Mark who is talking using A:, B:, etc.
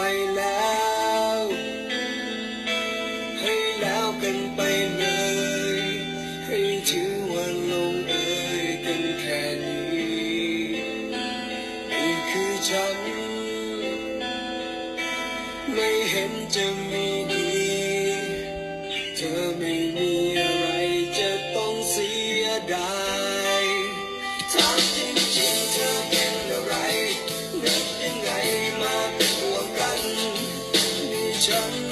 A: ไปแล้ว ให้แล้วกันไปเลย ให้ถือวันลงเอยกันแค่นี้นี่คือฉัน ไม่เห็นจะมีดี เธอไม่มีอะไรจะต้องเสียดาย Jump.